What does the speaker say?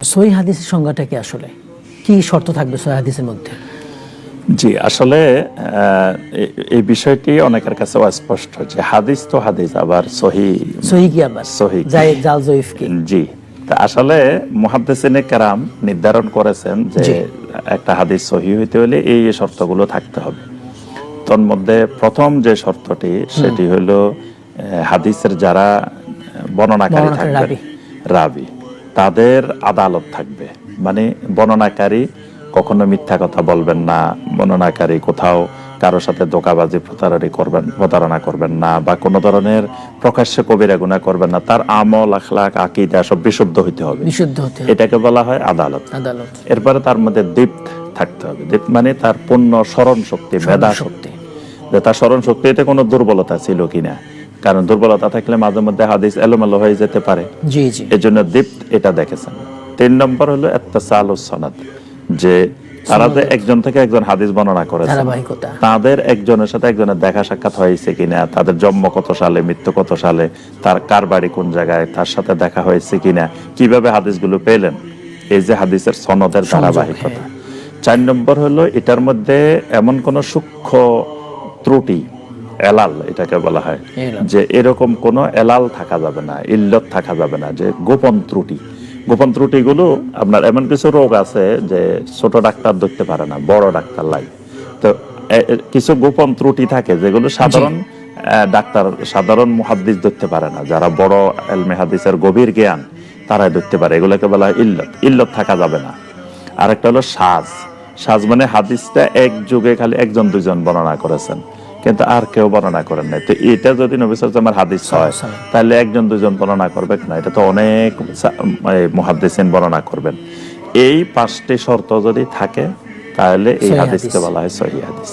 সহি হাদিসের সংজ্ঞাটা কি আসলে? কি শর্ত থাকবে সহি হাদিসের মধ্যে? জি আসলে এই বিষয়টি অনেকের কাছে অস্পষ্ট যে হাদিস তো হাদিস আবার সহি সহি কি আবার? সহি? জাল জয়ীফ কি? জি তা আসলে মুহাদ্দিসিনে কেরাম নির্ধারণ করেছেন যে একটা হাদিস সহি হইতে হলে এই শর্তগুলো থাকতে হবে। তন্মধ্যে প্রথম যে শর্তটি সেটি হলো হাদিসের যারা বর্ণনাকারী থাকবে রাবী। তাদের আদালত থাকবে। মানে বর্ণনাকারী কখনো মিথ্যা কথা বলবেন না বর্ণনাকারী কোথাও কারোর সাথে দোকাবাজি প্রতারণা করবেন প্রতারণা করবেন না বা কোনো ধরনের প্রকাশ্যে কবিরা গুণা করবেন না। তার আমল আখলাক আকিদা সব বিশুদ্ধ হইতে হবে। বিশুদ্ধ হতে এটাকে বলা হয় আদালত। আদালত। এরপরে তার মধ্যে দীপ্ত থাকতে হবে। দীপ্ত মানে তার পূর্ণ স্মরণ শক্তি মেধা শক্তি। যে তার স্মরণ শক্তি শক্তিতে কোনো দুর্বলতা ছিল কিনা। কারণ দুর্বলতা থাকলে মাঝে মধ্যে হাদিস এলোমেলো হয়ে যেতে পারে। জি জি। এই জন্য দীপ্ত এটা দেখেছেন। তিন নম্বর হলো একটা সাল সনাদ যে তারা যে একজন থেকে একজন হাদিস বর্ণনা করেছে তাদের একজনের সাথে একজনের দেখা সাক্ষাৎ হয়েছে কিনা তাদের জন্ম কত সালে মৃত্যু কত সালে তার কার বাড়ি কোন জায়গায় তার সাথে দেখা হয়েছে কিনা কীভাবে হাদিসগুলো পেলেন এই যে হাদিসের সনদের ধারাবাহিকতা। চার নম্বর হলো এটার মধ্যে এমন কোন সূক্ষ্ম ত্রুটি এলাল এটাকে বলা হয়। যে এরকম কোনো এলাল থাকা যাবে না ইল্লত থাকা যাবে না যে গোপন ত্রুটি। গোপন ত্রুটিগুলো আপনার এমন কিছু রোগ আছে যে ছোট ডাক্তার ধরতে পারে না বড় ডাক্তার লাগে তো কিছু গোপন ত্রুটি থাকে যেগুলো সাধারণ ডাক্তার সাধারণ মুহাদ্দিস ধরতে পারে না। যারা বড় এলমে হাদিসের গভীর জ্ঞান তারাই ধরতে পারে। এগুলোকে বলা হয় ইল্লত। ইল্লত থাকা যাবে না। আরেকটা হলো সাজ। সাজ মানে হাদিসটা এক যুগে খালি একজন দুজন বর্ণনা করেছেন। কিন্তু আর কেউ বর্ণনা করেন নাই। তো এটা যদি নবী সাল্লামের হাদিস হয় তাহলে একজন দুজন বর্ণনা করবে না। এটা তো অনেক মহাদ্দেশিন বর্ণনা করবেন। এই পাঁচটি শর্ত যদি থাকে তাহলে এই হাদিসকে হাদিস। বলা হয় সহি হাদিস।